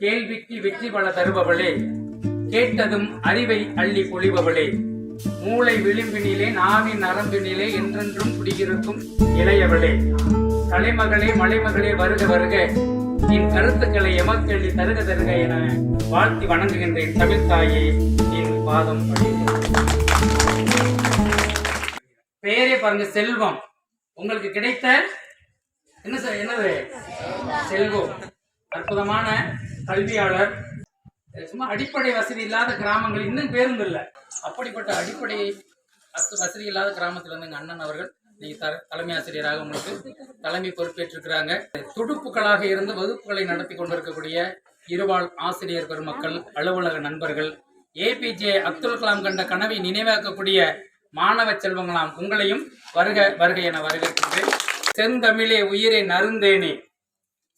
கேள்விக்கு வெற்றி பல தருபவளே கேட்டதும் அறிவை அள்ளி பொழிபவளே. மூளை விளிம்பினிலே நாவின் நரம்பினிலே என்றென்றும் குடியிருக்கும் இளையவளே. கலைமகளே மலைமகளே வருக வருக. என் கருத்துக்களை எமக்கெள்ளி தருக தருக என வாழ்த்தி வணங்குகின்றேன் தமிழ் என் பாதம் பணிகிறேன். பெயரே பாருங்க செல்வம். உங்களுக்கு கிடைத்த என்ன என்னது? செல்வம். அற்புதமான கல்வியாளர். சும்மா அடிப்படை வசதி இல்லாத கிராமங்கள் இன்னும் பேருந்து இல்லை. அப்படிப்பட்ட அடிப்படை வசதி இல்லாத கிராமத்துல இருந்து அண்ணன் அவர்கள் நீங்க த- தலைமை ஆசிரியராக உங்களுக்கு தலைமை பொறுப்பேற்றிருக்கிறாங்க. துடுப்புகளாக இருந்து வகுப்புகளை நடத்தி கொண்டிருக்கக்கூடிய இருவாள் ஆசிரியர் பெருமக்கள் அலுவலக நண்பர்கள் ஏபிஜே அப்துல் கலாம் கண்ட கனவை நினைவாக்கக்கூடிய மாணவ செல்வங்களாம் உங்களையும் வருக வருக என வரவேற்கின்றேன். செந்தமிழே உயிரை நருந்தேனே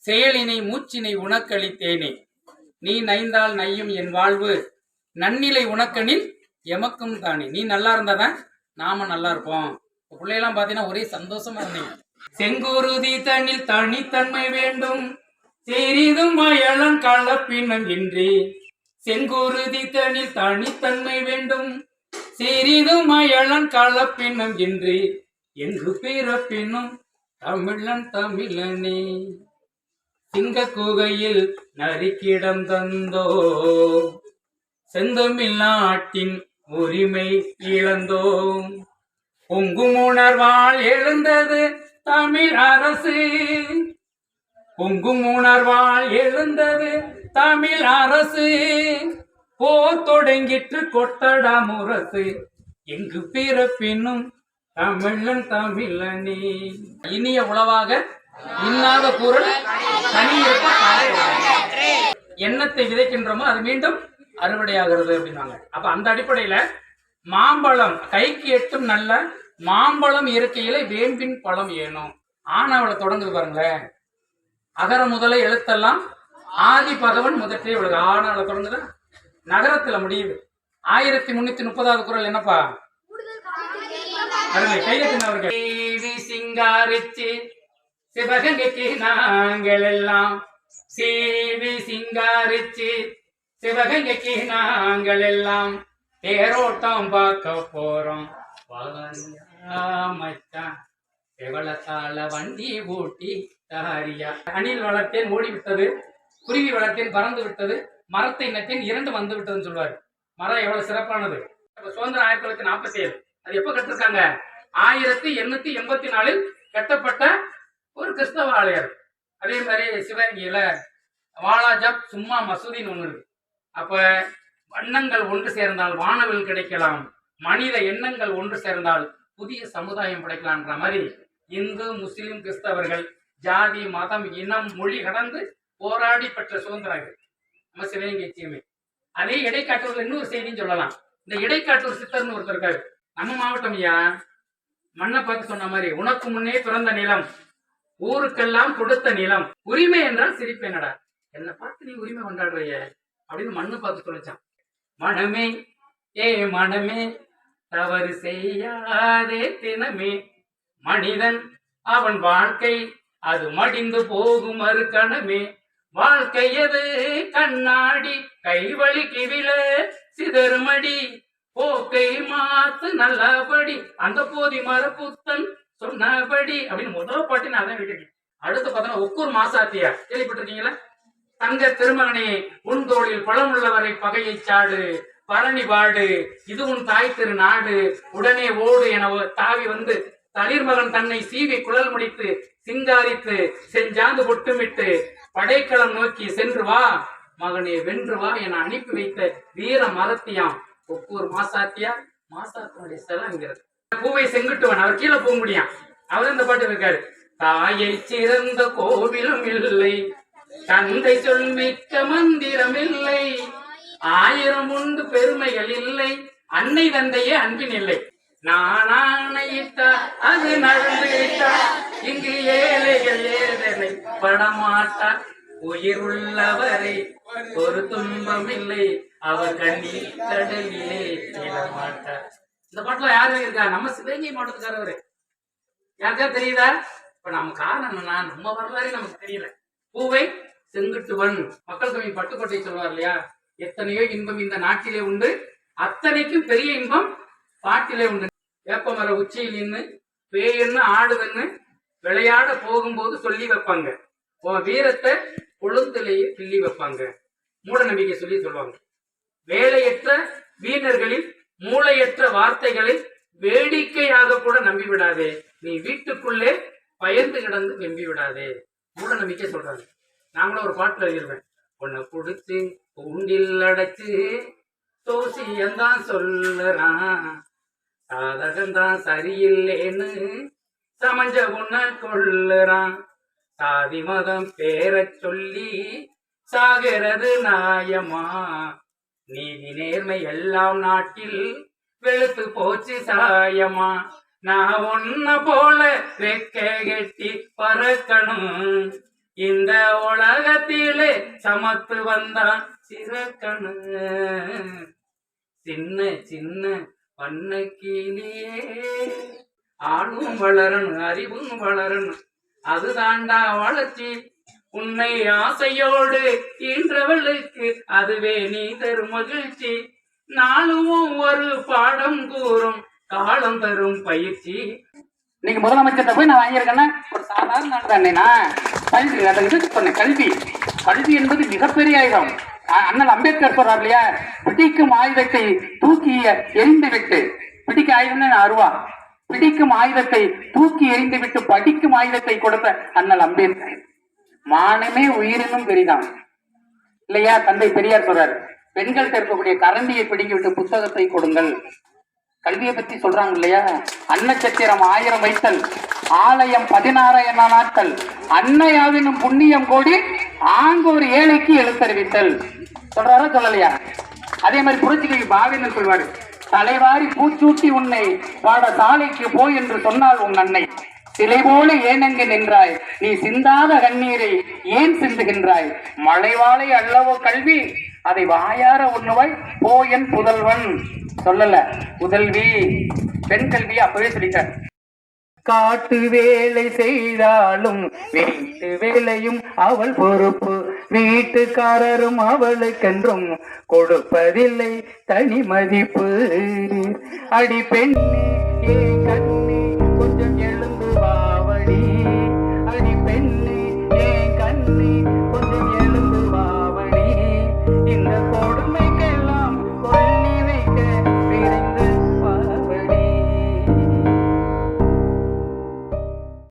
செயலினை மூச்சினை உனக்களித்தேனே நீ நைந்தால் நையும் என் வாழ்வு. நன்னிலை உனக்கனில் எமக்கும் தானே. நீ நல்லா இருந்தாதான் நாம நல்லா இருப்போம். பிள்ளையெல்லாம் பாத்தீங்கன்னா ஒரே சந்தோஷமா இருந்தீங்க. செங்குருதி தண்ணில் தனித்தன்மை வேண்டும். சிறிதும் வயலன் கலப்பினம் இன்றி. செங்குருதி தண்ணில் தனித்தன்மை வேண்டும். சிறிதும் மயலன் கலப்பினம் இன்றி. என்று பிறப்பினும் தமிழன் தமிழனே. சிங்க குகையில் நரிக்கிடம் தந்தோ. செந்தமிழ் நாட்டின் உரிமை இழந்தோம். பொங்கும் உணர்வால் எழுந்தது தமிழ் அரசு. பொங்கும் உணர்வால் எழுந்தது தமிழ் அரசு. போர் தொடங்கிற்று கொட்டடா முரசு. எங்கு பிறப்பினும் தமிழன் தமிழனே. இனிய உளவாக இன்னாத பொருள் தனி எண்ணத்தை விதைக்கின்றோமோ அது மீண்டும் அறுவடையாகிறது அப்படின்னாங்க. அப்ப அந்த அடிப்படையில மாம்பழம் கைக்கு எட்டும் நல்ல மாம்பழம் இருக்கையில வேம்பின் பழம் ஏனும். ஆனாவளை தொடங்குது பாருங்களேன். அகர முதல எழுத்தெல்லாம் ஆதி பகவன் முதற்றே உலக ஆனாவளை தொடங்குதா? நகரத்துல முடியுது. ஆயிரத்தி முன்னூத்தி முப்பதாவது குரல் என்னப்பா? அருமை. கையத்தினவர்கள் தேவி சிங்காரிச்சு. சிவகங்கைக்கு நாங்கள் எல்லாம் சேவி சிங்காரிச்சு. சிவகங்கைக்கு நாங்கள் எல்லாம் தேரோட்டம் பார்க்க போறோம். மச்சான் செவளத்தால வண்டி ஓட்டி தாரியா. அணில் வளர்த்தேன் ஓடி விட்டது குருவி வளர்த்தேன் பறந்து விட்டது மரத்தை இனத்தேன் இரண்டு வந்து விட்டதுன்னு சொல்வாரு. மரம் எவ்வளவு சிறப்பானது. சுதந்திரம் ஆயிரத்தி தொள்ளாயிரத்தி நாற்பத்தி ஏழு. அது எப்ப கட்டிருக்காங்க? ஆயிரத்தி எண்ணூத்தி எண்பத்தி நாலில் கட்டப்பட்ட ஒரு கிறிஸ்தவ ஆலயம் அதே மாதிரி சிவகங்கையில வாலாஜப் சும்மா மசூதின்னு ஒன்று இருக்கு. அப்ப வண்ணங்கள் ஒன்று சேர்ந்தால் வானவில் கிடைக்கலாம். மனித எண்ணங்கள் ஒன்று சேர்ந்தால் புதிய சமுதாயம் படைக்கலான்ற மாதிரி இந்து முஸ்லிம் கிறிஸ்தவர்கள் ஜாதி மதம் இனம் மொழி கடந்து போராடி பெற்ற சுதந்திரம் நம்ம சிவகங்கை சீமை அதே இடைக்காட்டூர்ல இன்னொரு செய்தின்னு சொல்லலாம். இந்த இடைக்காட்டூர் சித்தர்னு ஒருத்தர்கள் நம்ம மாவட்டம் ஐயா மண்ணை பார்த்து சொன்ன மாதிரி உனக்கு முன்னே பிறந்த நிலம் ஊருக்கெல்லாம் கொடுத்த நிலம். உரிமை என்றால் சிரிப்பேனடா. என்னை பார்த்து நீ உரிமை கொண்டாடுறிய? அப்படின்னு மண்ணு பார்த்து சொல்லிச்சான் மனமே ஏ மனமே தவறு செய்யாதே தினமே. மனிதன் அவன் வாழ்க்கை அது மடிந்து போகும் மறு கணமே வாழ்க்கை எது? கண்ணாடி கைவழி கிவில சிதறுமடி. போக்கை மாத்து நல்லபடி. அந்த போதி மரப்புத்தன் சொன்னபடி அப்படின்னு முதல் பாட்டு நான் அதான் விட்டுட்டேன் அடுத்து பார்த்தோன்னா ஒக்கூர் மாசாத்தியா? கேள்விப்பட்டிருக்கீங்களா? தங்க திருமகனே உன் தோளில் பழமுள்ளவரை பகையை சாடு பழனி பாடு இது உன் தாய் திரு நாடு உடனே ஓடு என தாவி வந்து தளிர்மகன் தன்னை சீவி குழல் முடித்து சிங்காரித்து செஞ்சாந்து பொட்டுமிட்டு படைக்களம் நோக்கி சென்று வா மகனே வென்று வா என அனுப்பி வைத்த வீர மரத்தியாம் ஒக்கூர் மாசாத்தியா மாசாத்தினுடைய செலங்கிறது. பூவை செங்குட்டுவன் அவர் கீழே போக முடியும். அவர் இந்த பாட்டு இருக்காரு. தாயை சிறந்த கோவிலும் இல்லை தந்தை சொல் மிக்க மந்திரம் இல்லை ஆயிரம் உண்டு பெருமைகள் இல்லை அன்னை தந்தையே அன்பின் இல்லை. நான் ஆணையிட்டா அது நடந்து விட்டா இங்கு ஏழைகள் ஏதனை படமாட்டா உயிர் உள்ளவரை ஒரு துன்பம் இல்லை அவர் கண்ணீர் கடலிலே விழமாட்டார் இந்த பாட்டுல யாரு இருக்கா நம்ம சிவகங்கை மாவட்டத்துக்காரவரு. யாருக்கா தெரியுதா? இப்ப நம்ம காரணம் என்னன்னா நம்ம வரலாறு நமக்கு தெரியல. பூவை செங்குட்டுவன். மக்கள் தொகை பட்டுக்கோட்டை சொல்வார் இல்லையா? எத்தனையோ இன்பம் இந்த நாட்டிலே உண்டு. அத்தனைக்கும் பெரிய இன்பம் பாட்டிலே உண்டு. வேப்பமர உச்சியில் நின்று பேயன்னு ஆடுதுன்னு விளையாட போகும்போது சொல்லி வைப்பாங்க. உன் வீரத்தை கொழுந்திலேயே கிள்ளி வைப்பாங்க. மூட நம்பிக்கை சொல்லி சொல்லுவாங்க. வேலையற்ற வீரர்களில் மூளையற்ற வார்த்தைகளை வேடிக்கையாக கூட நம்பி விடாதே நீ வீட்டுக்குள்ளே பயந்து கிடந்து நம்பி விடாதே மூட நம்பிக்கை சொல்றாங்க. நாங்களும் ஒரு பாட்டுல எழுதிருவேன் உன்னை கொடுத்து கூண்டில் அடைச்சு தோசியந்தான் சொல்லுறான். சாதகந்தான் சரியில்லைன்னு சமஞ்ச உன்ன கொள்ளுறான் சாதி மதம் பேர சொல்லி சாகிறது நாயமா. நீதி நேர்மை எல்லாம் நாட்டில் வெளுத்து போச்சு சாயமா. நான் ஒன்ன போல ரெக்க கெட்டி பறக்கணும். இந்த உலகத்திலே சமத்து வந்தான் சிறக்கணு சின்ன சின்ன பண்ணக்கிளியே ஆளும் வளரணும் அறிவும் வளரணும். அதுதாண்டா வளர்ச்சி. உன்னை ஆசையோடு ஈன்றவளுக்கு அதுவே நீ தரும் மகிழ்ச்சி. நாளும் ஒரு பாடம் கூறும் காலம் தரும் பயிற்சி. இன்னைக்கு முதலமைச்சர்கிட்ட போய் நான் வாங்கியிருக்கேன்னா ஒரு சாதாரண நாள் தானேண்ணா கல்வி அதை இது சொன்னேன் கல்வி. கல்வி என்பது மிகப்பெரிய ஆயுதம். அ- அண்ணல் அம்பேத்கர் சொல்றார் இல்லையா? பிடிக்கும் ஆயுதத்தை தூக்கி எரிந்து விட்டு. பிடிக்க ஆயுதம்னு அருவா. பிடிக்கும் ஆயுதத்தை தூக்கி எறிந்து விட்டு படிக்கும் ஆயுதத்தை கொடுத்த அண்ணல் அம்பேத்கர். மானமே உயிரினும் பெரிதான் இல்லையா? தந்தை பெரியார் சொல்றாரு பெண்கள்கிட்ட இருக்கக்கூடிய கரண்டியை பிடுங்கி விட்டு புத்தகத்தை கொடுங்கள். கல்வியை பத்தி சொல்றாங்க இல்லையா? அன்னச்சத்திரம் ஆயிரம் வைத்தல் ஆலயம் பதினாறாயிரம் நாட்கள் அன்னையாவினும் புண்ணியம் கோடி ஆங்கூர் ஏழைக்கு எழுத்தறிவித்தல். சொல்றாரா சொல்லலையா? அதே மாதிரி புரட்சிக்கு பாவின்னு சொல்வாரு தலைவாரி பூச்சூட்டி உன்னை பாட சாலைக்கு போய் என்று சொன்னால் உன் அன்னை. சிலை போல ஏனெங்கு நின்றாய்? நீ சிந்தாத கண்ணீரை ஏன் சிந்துகின்றாய்? மலைவாளை அல்லவோ கல்வி? அதை வாயார உண்ணுவாய்? போ என் புதல்வன். சொல்லல. புதல்வி. பெண் கல்வி அப்பவே சொல்லிட்டார் காட்டு வேலை செய்தாலும் வீட்டு வேலையும் அவள் பொறுப்பு. வீட்டுக்காரரும் அவளுக்கென்றும் கொடுப்பதில்லை தனி மதிப்பு. அடி பெண்ணே mm-hmm.